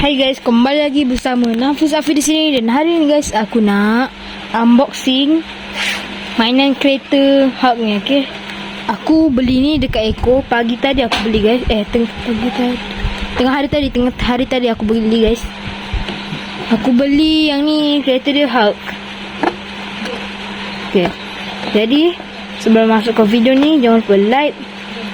Hai guys, kembali lagi bersama Nafus Afi di sini dan hari ni guys aku nak unboxing mainan kereta Hulk ni okey. Aku beli ni dekat Eko pagi tadi aku beli guys. Eh teng pagi tadi. Tengah hari tadi, tengah hari tadi aku beli guys. Aku beli yang ni kereta dia Hulk. Okey. Jadi sebelum masuk ke video ni jangan lupa like,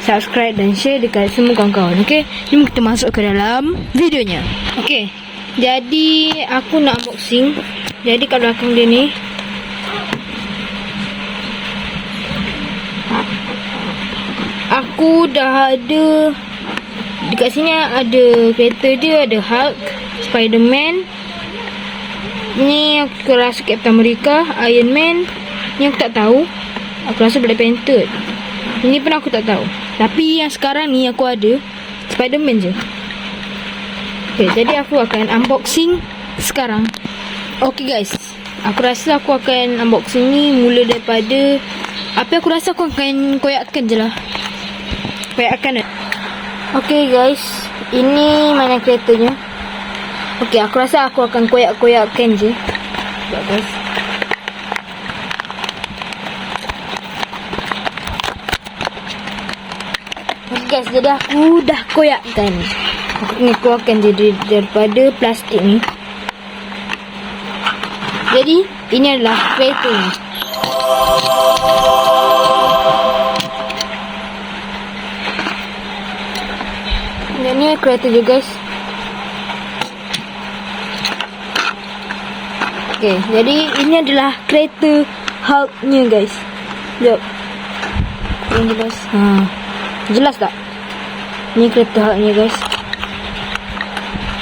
subscribe dan share dekat semua kawan-kawan okey? Jom kita masuk ke dalam videonya. Okey jadi aku nak unboxing. Jadi kat belakang dia ni aku dah ada dekat sini ada kereta dia ada Hulk Spiderman. Ni aku rasa Captain America Iron Man. Ni aku tak tahu. Aku rasa Black Panther ini pun aku tak tahu tapi yang sekarang ni aku ada Spiderman je. Okay, jadi aku akan unboxing sekarang. Okay guys, aku rasa aku akan unboxing ni mula daripada apa aku rasa aku akan koyakkan je lah. Koyakkan lah. Okay guys, ini mana keretanya. Okay, aku rasa aku akan koyak-koyakkan je. Sekejap guys. Guys, jadi aku dah koyakkan. Aku ni keluarkan dari, daripada plastik ni. Jadi, ini adalah kereta ni. Dan ni kereta je guys. Okay, jadi ini adalah kereta Hulk-nya guys. Sekejap. Yang jelas. Haa. Jelas tak? Ni kereta Hulk-nya guys.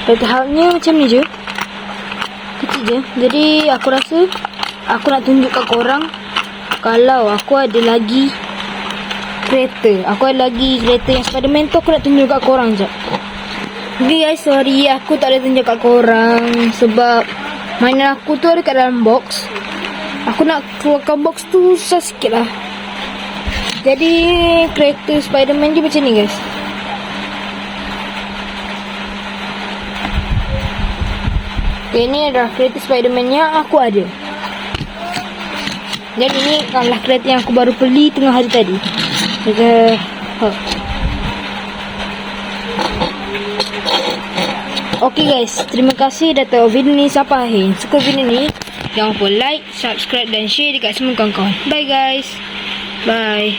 Kereta Hulk-nya macam ni je. Kecil je. Jadi aku rasa aku nak tunjuk kat korang kalau aku ada lagi kereta. Aku ada lagi kereta yang Spiderman tu aku nak tunjuk kat korang je. Okay guys, sorry aku tak ada tunjuk kat korang sebab mainan aku tu ada kat dalam box. Aku nak keluarkan box tu susah sikit lah. Jadi kereta Spiderman dia macam ni guys. Okay, ni adalah kereta Spiderman yang aku ada. Jadi ni adalah kereta yang aku baru beli tengah hari tadi. Dekat ha. Okay guys, terima kasih tengok video ni sampai akhir. Suka video ni, jangan lupa like, subscribe dan share dekat semua kawan-kawan. Bye guys. Bye.